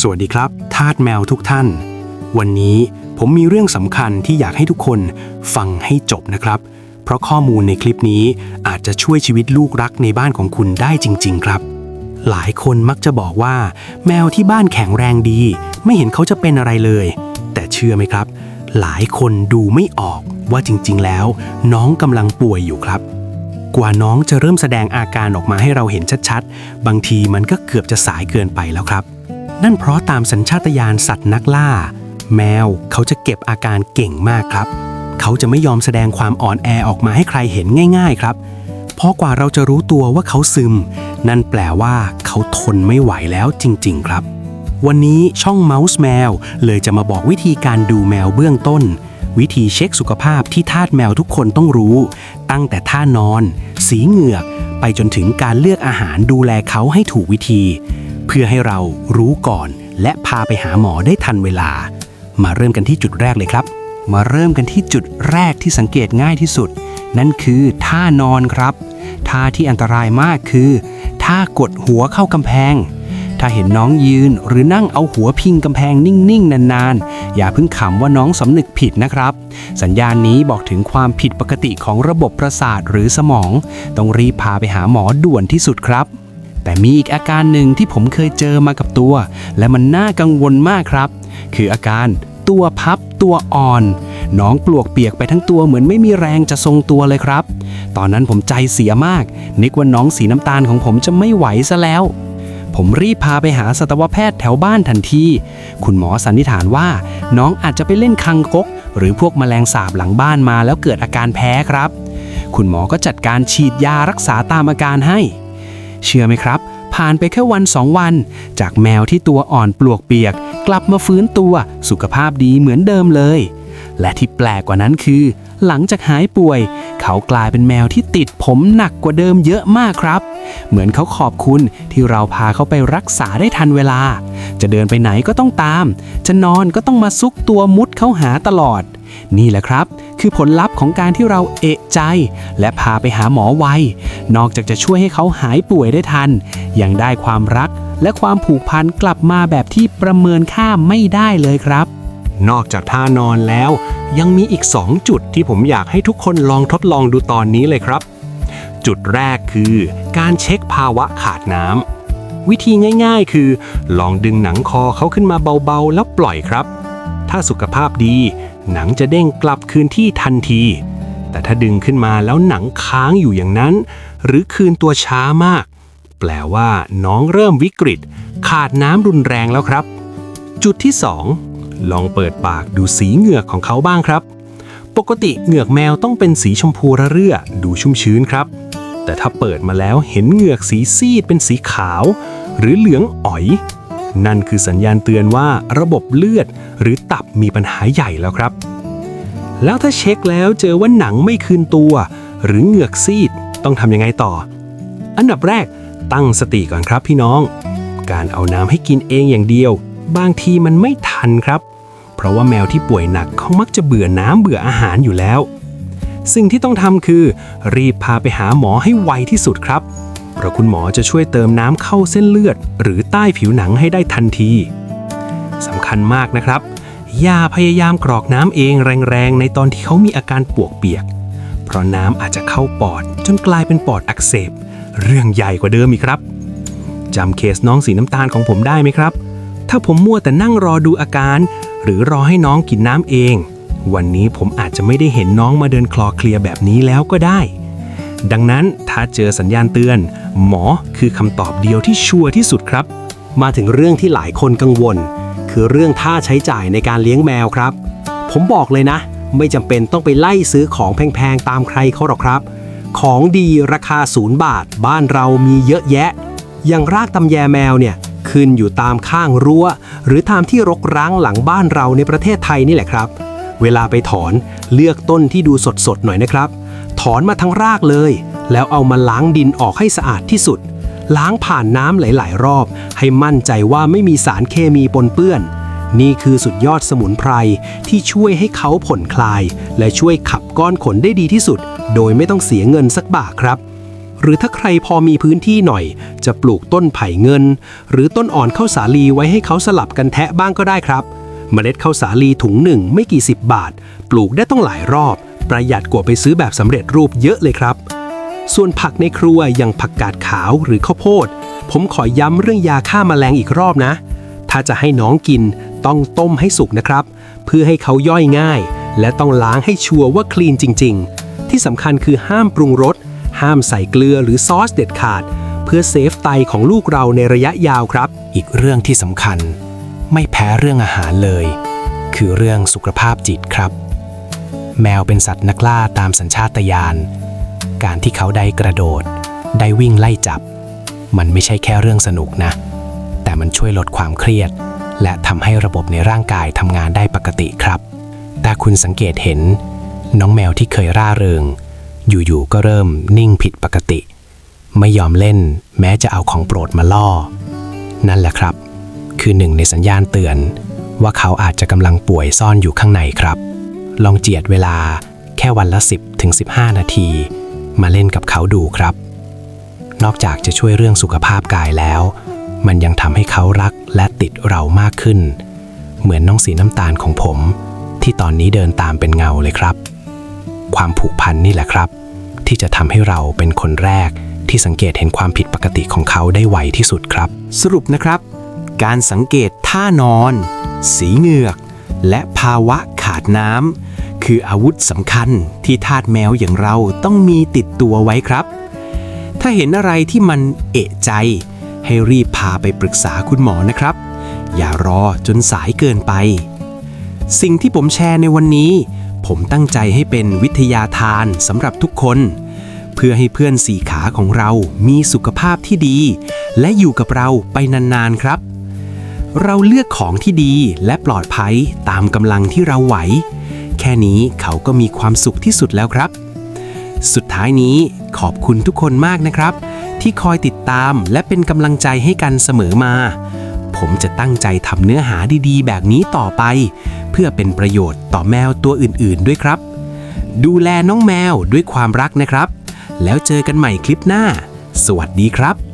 สวัสดีครับทาสแมวทุกท่าน วันนี้ผมมีเรื่องสำคัญที่อยากให้ทุกคนฟังให้จบนะครับ เพราะข้อมูลในคลิปนี้อาจจะช่วยชีวิตลูกรักในบ้านของคุณได้จริง ๆ ครับ หลายคนมักจะบอกว่า แมวที่บ้านแข็งแรงดี ไม่เห็นเขาจะเป็นอะไรเลย แต่เชื่อไหมครับ หลายคนดูไม่ออกว่าจริง ๆ แล้ว น้องกำลังป่วยอยู่ครับ กว่าน้องจะเริ่มแสดงอาการออกมาให้เราเห็นชัด ๆ บางทีมันก็เกือบจะสายเกินไปแล้วครับ นั่นเพราะตามสัญชาตญาณสัตว์นักล่า แมวเขาจะเก็บอาการเก่งมากครับ เขาจะไม่ยอมแสดงความอ่อนแอออกมาให้ใครเห็นง่าย ๆครับ เพราะกว่าเราจะรู้ตัวว่าเขาซึม นั่นแปลว่าเขาทนไม่ไหวแล้วจริง ๆ ครับ วันนี้ช่อง Mouse แมวเลยจะมาบอกวิธีการดูแมวเบื้องต้น วิธีเช็คสุขภาพที่ทาสแมวทุกคนต้องรู้ ตั้งแต่ท่านอน สีเหงือก ไปจนถึงการเลือกอาหารดูแลเขาให้ถูกวิธี เพื่อให้เรารู้ก่อน และพาไปหาหมอได้ทันเวลา มาเริ่มกันที่จุดแรกเลยครับ มาเริ่มกันที่จุดแรกที่สังเกตง่ายที่สุด นั่นคือท่านอนครับ ท่าที่อันตรายมากคือท่ากดหัวเข้ากำแพง ถ้าเห็นน้องยืนหรือนั่งเอาหัวพิงกำแพงนิ่งๆ นานๆ อย่าเพิ่งขำว่าน้องสำนึกผิดนะครับ สัญญาณนี้บอกถึงความผิดปกติของระบบประสาทหรือสมอง ต้องรีบพาไปหาหมอด่วนที่สุดครับ แต่มีอีกอาการหนึ่งที่ผมเคยเจอมากับตัว และมันน่ากังวลมากครับ คืออาการตัวพับตัวอ่อนน้องปลวกเปียกไปทั้งตัวเหมือนไม่มีแรงจะทรงตัวเลยครับ ตอนนั้นผมใจเสียมาก นึกว่าน้องสีน้ำตาลของผมจะไม่ไหวซะแล้ว ผมรีบพาไปหาสัตวแพทย์แถวบ้านทันที คุณหมอสันนิษฐานว่า น้องอาจจะไปเล่นคังคก หรือพวกแมลงสาบหลังบ้านมาแล้วเกิดอาการแพ้ครับ คุณหมอก็จัดการฉีดยารักษาตามอาการให้ เชื่อไหมครับ ผ่านไปแค่วันสองวัน จากแมวที่ตัวอ่อนปลวกเปียก กลับมาฟื้นตัวสุขภาพดีเหมือนเดิมเลย และที่แปลกกว่านั้นคือ หลังจากหายป่วย เขากลายเป็นแมวที่ติดผมหนักกว่าเดิมเยอะมากครับ เหมือนเขาขอบคุณที่เราพาเขาไปรักษาได้ทันเวลา จะเดินไปไหนก็ต้องตาม จะนอนก็ต้องมาซุกตัวมุดเข้าหาตลอด นี่แหละครับ คือผลลัพธ์ของการที่เราเอะใจ และพาไปหาหมอไว นอกจากจะช่วยให้เขาหายป่วยได้ทัน ยังได้ความรักและความผูกพันกลับมาแบบที่ประเมินค่าไม่ได้เลยครับ นอกจากท่านอนแล้ว ยังมีอีก 2 จุดที่ผมอยากให้ทุกคนลองทดลองดูตอนนี้เลยครับ จุดแรกคือการเช็คภาวะขาดน้ำวิธีง่ายๆ คือ ลองดึงหนังคอเขาขึ้นมาเบาๆ แล้วปล่อยครับ ถ้าสุขภาพดี หนังจะเด้งกลับคืนที่ทันที แต่ถ้าดึงขึ้นมาแล้วหนังค้างอยู่อย่างนั้น หรือคืนตัวช้ามาก แปลว่าน้องเริ่มวิกฤต ขาดน้ำรุนแรงแล้วครับ จุดที่ 2 ลองเปิดปากดูสีเหงือกของเขาบ้างครับ ปกติเหงือกแมวต้องเป็นสีชมพูระเรื่อดูชุ่มชื้นครับ แต่ถ้าเปิดมาแล้วเห็นเหงือกสีซีดเป็นสีขาว หรือเหลืองอ๋อย นั่นคือสัญญาณเตือนว่าระบบเลือดหรือตับมีปัญหาใหญ่แล้วครับ แล้วถ้าเช็คแล้วเจอว่าหนังไม่คืนตัว หรือเหงือกซีดต้องทำยังไงต่อ อันดับแรกตั้งสติก่อนครับพี่น้อง การเอาน้ำให้กินเองอย่างเดียว บางทีมันไม่ทันครับ เพราะว่าแมวที่ป่วยหนักเขามักจะเบื่อน้ำเบื่ออาหารอยู่แล้ว สิ่งที่ต้องทำคือ รีบพาไปหาหมอให้ไวที่สุดครับ เพราะคุณหมอจะช่วยเติมน้ำเข้าเส้นเลือด หรือใต้ผิวหนังให้ได้ทันทีสำคัญมากนะครับ อย่าพยายามกรอกน้ำเองแรงๆ ในตอนที่เขามีอาการปวกเปียก เพราะน้ำอาจจะเข้าปอด จนกลายเป็นปอดอักเสบ เรื่องใหญ่กว่าเดิมอีกครับจำเคสน้องสีน้ำตาลของผมได้ไหมครับ ถ้าผมมัวแต่นั่งรอดูอาการ หรือรอให้น้องกินน้ำเอง วันนี้ผมอาจจะไม่ได้เห็นน้องมาเดินคลอเคลียแบบนี้แล้วก็ได้ ดังนั้นถ้าเจอสัญญาณเตือน หมอคือคำตอบเดียวที่ชัวร์ที่สุดครับ มาถึงเรื่องที่หลายคนกังวล คือเรื่องค่าใช้จ่ายในการเลี้ยงแมวครับ ผมบอกเลยนะ ไม่จำเป็นต้องไปไล่ซื้อของแพงๆตามใครเขาหรอกครับ ของดีราคาศูนย์บาท บ้านเรามีเยอะแยะ อย่างรากตำแยแมวเนี่ยขึ้นอยู่ตามข้างรั้ว หรือตามที่รกร้างหลังบ้านเราในประเทศไทยนี่แหละครับ เวลาไปถอนเลือกต้นที่ดูสดๆหน่อยนะครับ ถอนมาทั้งรากเลย แล้วเอามาล้างดินออกให้สะอาดที่สุด ล้างผ่านน้ำหลาย ๆ รอบ ให้มั่นใจว่าไม่มีสารเคมีปนเปื้อน นี่คือสุดยอดสมุนไพรที่ช่วยให้เขาผ่อนคลาย และช่วยขับก้อนขนได้ดีที่สุด โดยไม่ต้องเสียเงินสักบาทครับหรือถ้าใครพอมีพื้นที่หน่อย จะปลูกต้นไผ่เงิน หรือต้นอ่อนข้าวสาลีไว้ให้เขาสลับกันแทะบ้างก็ได้ครับ เมล็ดข้าวสาลีถุงหนึ่งไม่กี่สิบบาท ปลูกได้ต้องหลายรอบ ประหยัดกว่าไปซื้อแบบสำเร็จรูปเยอะเลยครับ ส่วนผักในครัวอย่างผักกาดขาวหรือข้าวโพด ผมขอย้ำเรื่องยาฆ่าแมลงอีกรอบนะ ถ้าจะให้น้องกินต้องต้มให้สุกนะครับ เพื่อให้เขาย่อยง่าย และต้องล้างให้ชัวร์ว่าคลีนจริง ๆ ที่สำคัญคือห้ามปรุงรสห้ามใส่เกลือหรือซอสเด็ดขาด เพื่อเซฟไตของลูกเราในระยะยาวครับ อีกเรื่องที่สำคัญ ไม่แพ้เรื่องอาหารเลย คือเรื่องสุขภาพจิตครับ แมวเป็นสัตว์นักล่าตามสัญชาตญาณ การที่เขาได้กระโดด ได้วิ่งไล่จับ มันไม่ใช่แค่เรื่องสนุกนะ แต่มันช่วยลดความเครียด และทำให้ระบบในร่างกายทำงานได้ปกติครับ แต่คุณสังเกตเห็น น้องแมวที่เคยร่าเริง อยู่ๆก็เริ่มนิ่งผิดปกติ ไม่ยอมเล่น แม้จะเอาของโปรดมาล่อ นั่นแหละครับ คือหนึ่งในสัญญาณเตือน ว่าเขาอาจจะกำลังป่วยซ่อนอยู่ข้างในครับ ลองเจียดเวลาแค่วันละ 10ถึง15 นาที มาเล่นกับเขาดูครับ นอกจากจะช่วยเรื่องสุขภาพกายแล้ว มันยังทำให้เขารักและติดเรามากขึ้น เหมือนน้องสีน้ำตาลของผม ที่ตอนนี้เดินตามเป็นเงาเลยครับ ความผูกพันนี่แหละครับ ที่จะทำให้เราเป็นคนแรกที่สังเกตเห็นความผิดปกติของเขาได้ไวที่สุดครับ สรุปนะครับ การสังเกตท่านอน สีเหงือก และภาวะขาดน้ำ คืออาวุธสำคัญที่ทาสแมวอย่างเราต้องมีติดตัวไว้ครับ ถ้าเห็นอะไรที่มันเอะใจ ให้รีบพาไปปรึกษาคุณหมอนะครับ อย่ารอจนสายเกินไป สิ่งที่ผมแชร์ในวันนี้ ผมตั้งใจให้เป็นวิทยาทานสำหรับทุกคน เพื่อให้เพื่อนสี่ขาของเรามีสุขภาพที่ดี และอยู่กับเราไปนานๆครับ เราเลือกของที่ดีและปลอดภัยตามกำลังที่เราไหว ค่นี้เขาก็มีความสุขที่สุดแล้วครับ สุดท้ายนี้ขอบคุณทุกคนมากนะครับ ที่คอยติดตามและเป็นกำลังใจให้กันเสมอมา ผมจะตั้งใจทำเนื้อหาดีๆ แบบนี้ต่อไป เพื่อเป็นประโยชน์ต่อแมวตัวอื่นๆ ด้วยครับ ดูแลน้องแมวด้วยความรักนะครับ แล้วเจอกันใหม่คลิปหน้า สวัสดีครับ